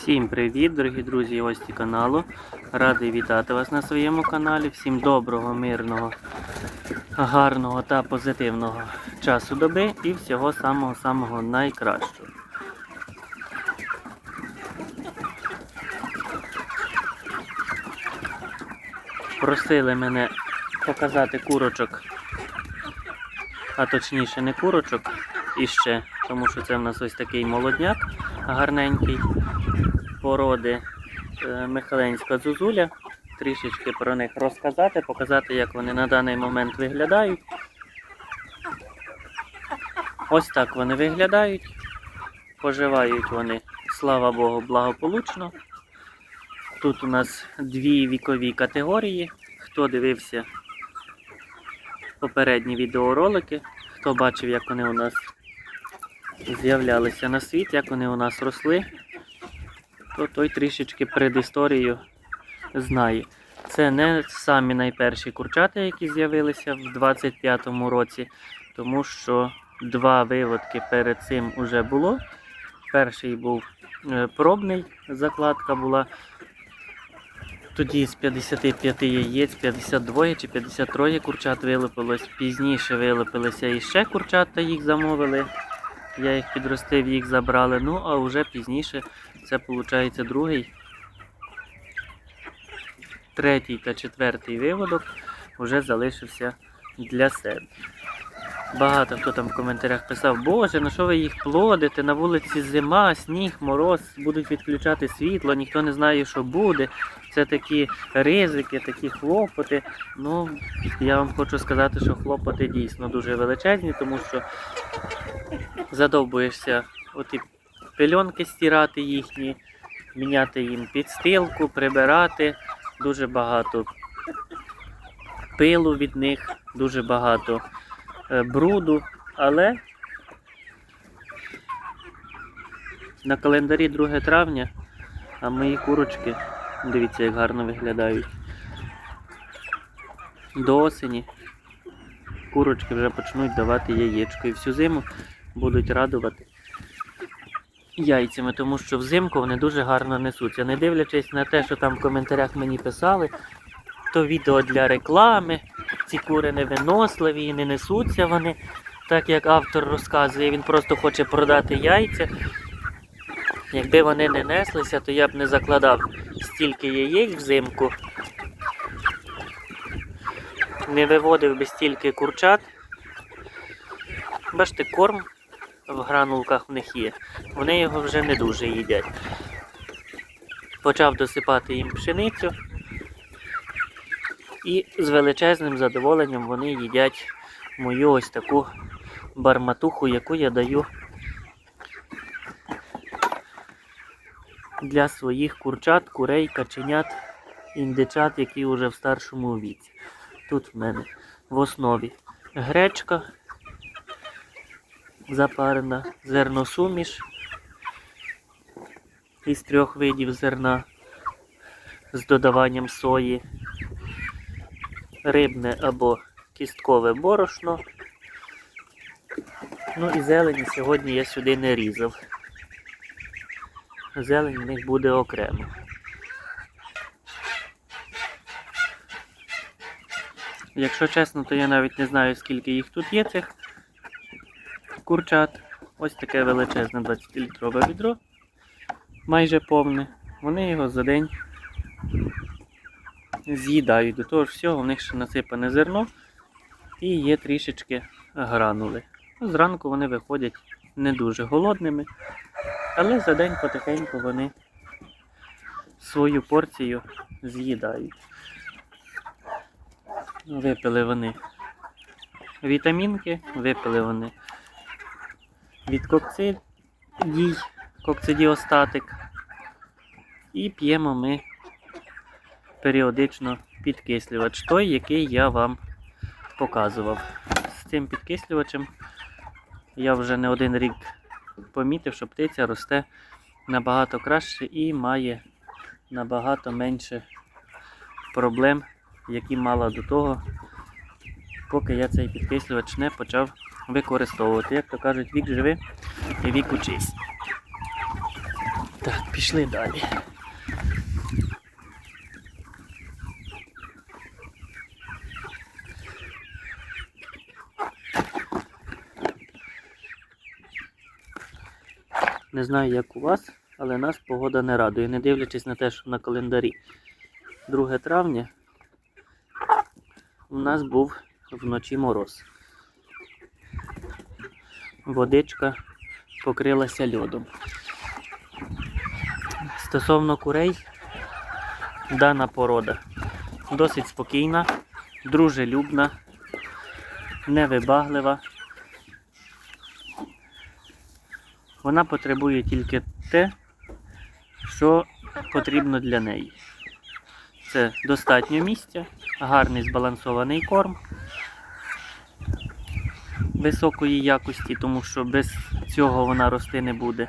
Всім привіт, дорогі друзі гості каналу. Радий вітати вас на своєму каналі. Всім доброго, мирного, гарного та позитивного часу доби і всього самого-самого найкращого. Просили мене показати курочок, а точніше не курочок іще, тому що це в нас ось такий молодняк гарненький породи е, Михаленська зузуля. Трішечки про них розказати, показати, як вони на даний момент виглядають. Ось так вони виглядають. Поживають вони, слава Богу, благополучно. Тут у нас дві вікові категорії. Хто дивився попередні відеоролики, хто бачив, як вони у нас з'являлися на світ, як вони у нас росли, то той трішечки предісторію знає. Це не самі найперші курчата, які з'явилися в 25-му році, тому що два виводки перед цим уже було. Перший був е, пробний, закладка була. Тоді з 55 яєць 52 чи 53 курчат вилупилось. Пізніше вилупилися іще курчата, їх замовили. Я їх підростив, їх забрали. Ну, а вже пізніше це виходить другий, третій та четвертий виводок вже залишився для себе. Багато хто там в коментарях писав, Боже, на що ви їх плодите? На вулиці зима, сніг, мороз, будуть відключати світло, ніхто не знає, що буде. Це такі ризики, такі хлопоти. Ну, я вам хочу сказати, що хлопоти дійсно дуже величезні, тому що задовбуєшся оті пельонки стирати їхні, міняти їм підстилку, прибирати. Дуже багато пилу від них, дуже багато е, бруду, але на календарі 2 травня, а мої курочки, дивіться, як гарно виглядають. До осені курочки вже почнуть давати яєчко і всю зиму будуть радувати яйцями, тому що взимку вони дуже гарно несуться. Не дивлячись на те, що там в коментарях мені писали, то відео для реклами, ці кури не виносливі і не несуться вони. Так як автор розказує, він просто хоче продати яйця. Якби вони не неслися, то я б не закладав стільки яєць взимку. Не виводив би стільки курчат. Бачите, корм в гранулках в них є. Вони його вже не дуже їдять. Почав досипати їм пшеницю. І з величезним задоволенням вони їдять мою ось таку барматуху, яку я даю для своїх курчат, курей, каченят, індичат, які вже в старшому віці. Тут в мене в основі гречка запарена, зерносуміш із трьох видів зерна з додаванням сої, рибне або кісткове борошно. Ну і зелені сьогодні я сюди не різав. Зелень в них буде окремо. Якщо чесно, то я навіть не знаю, скільки їх тут є, цих курчат. Ось таке величезне 20-літрове відро, майже повне. Вони його за день з'їдають. До того ж всього в них ще насипане зерно і є трішечки гранули. Ну, Зранку вони виходять не дуже голодними, але за день потихеньку вони свою порцію з'їдають. Випили вони вітамінки, випили вони від кокцидій, кокцидіостатик. І п'ємо ми періодично підкислювач, той, який я вам показував. З цим підкислювачем я вже не один рік помітив, що птиця росте набагато краще і має набагато менше проблем, які мала до того, поки я цей підкислювач не почав використовувати. Як то кажуть, вік живи і вік учись. Так, пішли далі. Не знаю, як у вас, але нас погода не радує, не дивлячись на те, що на календарі 2 травня у нас був вночі мороз. Водичка покрилася льодом. Стосовно курей, дана порода досить спокійна, дружелюбна, невибаглива. Вона потребує тільки те, що потрібно для неї. Це достатньо місця, гарний збалансований корм високої якості, тому що без цього вона рости не буде.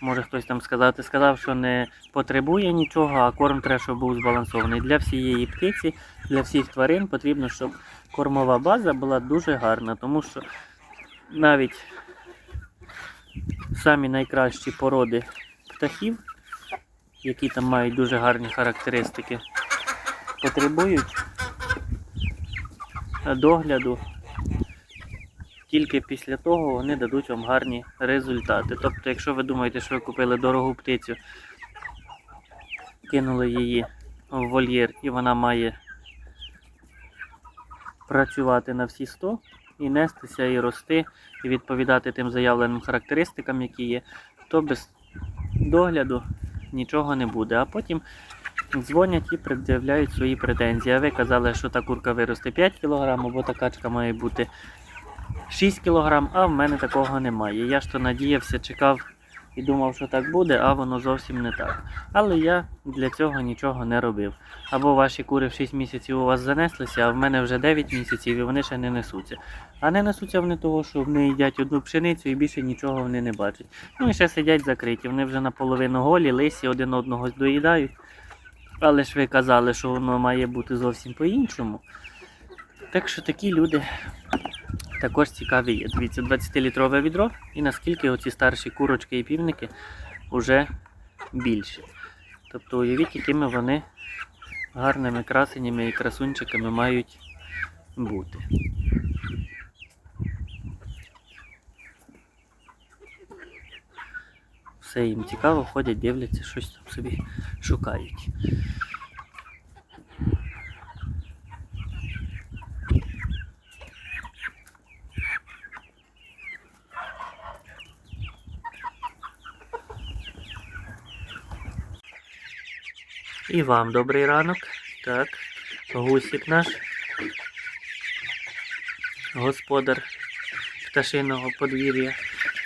Може хтось там сказати, сказав, що не потребує нічого, а корм треба, щоб був збалансований. Для всієї птиці, для всіх тварин потрібно, щоб кормова база була дуже гарна, тому що навіть самі найкращі породи птахів, які там мають дуже гарні характеристики, потребують догляду. Тільки після того вони дадуть вам гарні результати. Тобто, якщо ви думаєте, що ви купили дорогу птицю, кинули її в вольєр і вона має працювати на всі 100 і нестися, і рости, і відповідати тим заявленим характеристикам, які є, то без догляду нічого не буде. А потім дзвонять і пред'являють свої претензії. А ви казали, що та курка виросте 5 кг, або та качка має бути 6 кг, а в мене такого немає. Я ж то надіявся, чекав і думав, що так буде, а воно зовсім не так. Але я для цього нічого не робив. Або ваші кури в 6 місяців у вас занеслися, а в мене вже 9 місяців і вони ще не несуться. А не несуться вони того, що вони їдять одну пшеницю і більше нічого вони не бачать. Ну і ще сидять закриті. Вони вже наполовину голі, лисі один одного доїдають. Але ж ви казали, що воно має бути зовсім по-іншому. Так що такі люди також цікаві є. Дивіться, 20-літрове відро і наскільки оці старші курочки і півники вже більші. Тобто уявіть, якими вони гарними красенями і красунчиками мають бути. Все їм цікаво, ходять, дивляться, щось там собі шукають. І вам добрий ранок. Так, гусік наш. Господар пташиного подвір'я.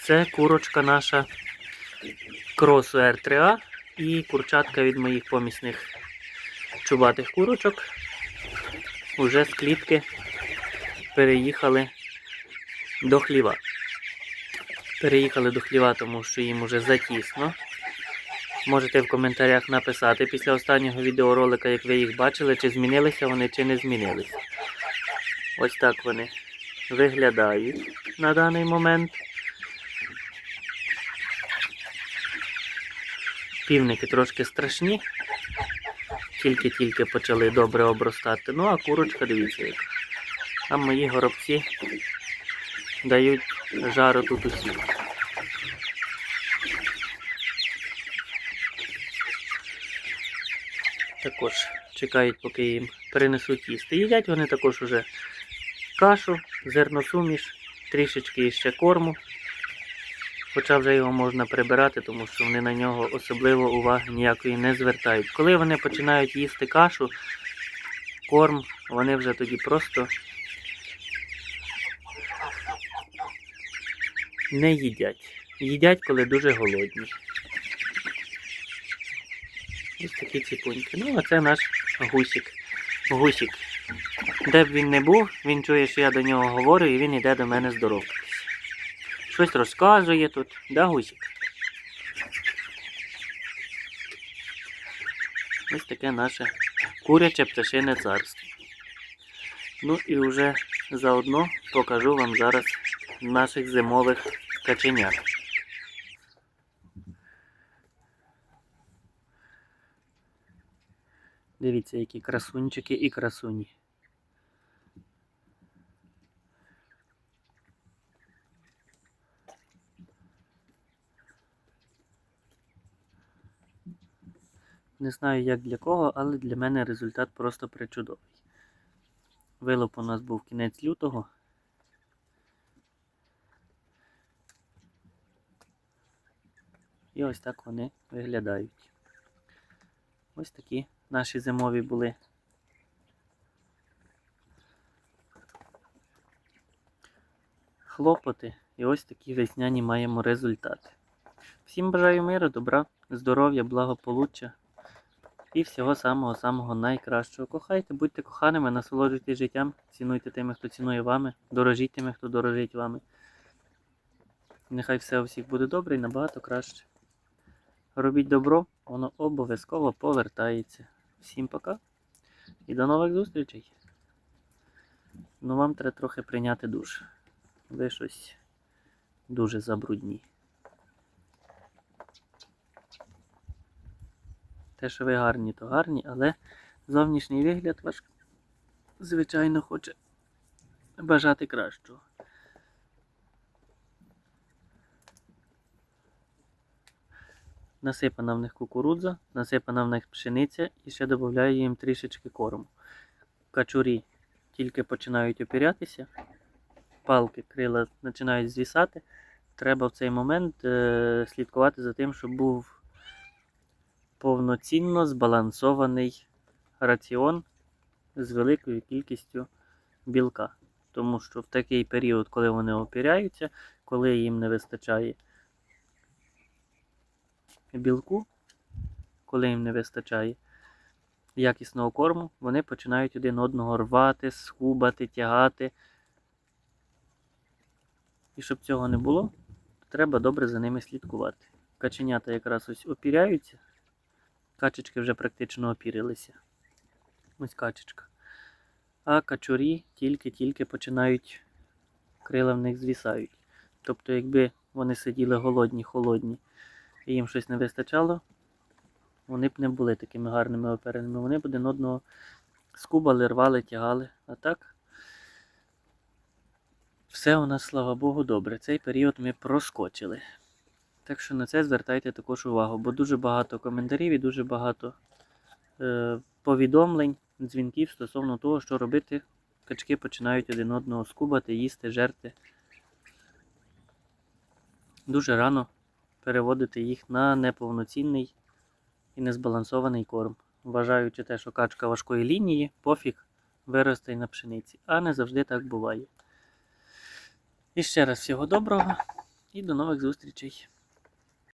Це курочка наша кросу R3A і курчатка від моїх помісних чубатих курочок. Уже з клітки переїхали до хліва. Переїхали до хліва, тому що їм уже затісно. Можете в коментарях написати після останнього відеоролика, як ви їх бачили, чи змінилися вони, чи не змінилися. Ось так вони виглядають на даний момент. Півники трошки страшні, тільки-тільки почали добре обростати. Ну а курочка, дивіться, яка. А мої горобці дають жару тут усі. Також чекають, поки їм перенесуть їсти. Їдять вони також уже кашу, зерносуміш, трішечки ще корму. Хоча вже його можна прибирати, тому що вони на нього особливо уваги ніякої не звертають. Коли вони починають їсти кашу, корм, вони вже тоді просто не їдять. Їдять, коли дуже голодні. Ось такі ціпуньки. Ну, а це наш гусік. Гусік. Де б він не був, він чує, що я до нього говорю, і він йде до мене здоровкатися. Щось розказує тут. Да, гусік? Ось таке наше куряче пташине царство. Ну і вже заодно покажу вам зараз наших зимових каченят. Дивіться, які красунчики і красуні. Не знаю, як для кого, але для мене результат просто причудовий. Вилоп у нас був кінець лютого. І ось так вони виглядають. Ось такі наші зимові були. Хлопоти. І ось такі весняні маємо результати. Всім бажаю миру, добра, здоров'я, благополуччя і всього самого-самого найкращого. Кохайте, будьте коханими, насолоджуйтесь життям, цінуйте тими, хто цінує вами, дорожіть тими, хто дорожить вами. Нехай все у всіх буде добре і набагато краще. Робіть добро, воно обов'язково повертається. Всім пока і до нових зустрічей. Ну вам треба трохи прийняти душ. Ви щось дуже забрудні. Те, що ви гарні, то гарні, але зовнішній вигляд ваш, звичайно, хоче бажати кращого. Насипана в них кукурудза, насипана в них пшениця і ще додаю їм трішечки корму. Качурі тільки починають опірятися, палки, крила починають звісати. Треба в цей момент е, слідкувати за тим, щоб був повноцінно збалансований раціон з великою кількістю білка. Тому що в такий період, коли вони опіряються, коли їм не вистачає білку, коли їм не вистачає якісного корму, вони починають один одного рвати, скубати, тягати. І щоб цього не було, треба добре за ними слідкувати. Каченята якраз ось опіряються, качечки вже практично опірилися. Ось качечка. А качурі тільки-тільки починають, крила в них звісають. Тобто, якби вони сиділи голодні, холодні, і їм щось не вистачало, вони б не були такими гарними опереними. Вони б один одного скубали, рвали, тягали. А так, все у нас, слава Богу, добре. Цей період ми проскочили. Так що на це звертайте також увагу, бо дуже багато коментарів і дуже багато е, повідомлень, дзвінків стосовно того, що робити. Качки починають один одного скубати, їсти, жерти. Дуже рано переводити їх на неповноцінний і незбалансований корм, вважаючи те, що качка важкої лінії, пофіг виросте й на пшениці. А не завжди так буває. І ще раз всього доброго і до нових зустрічей.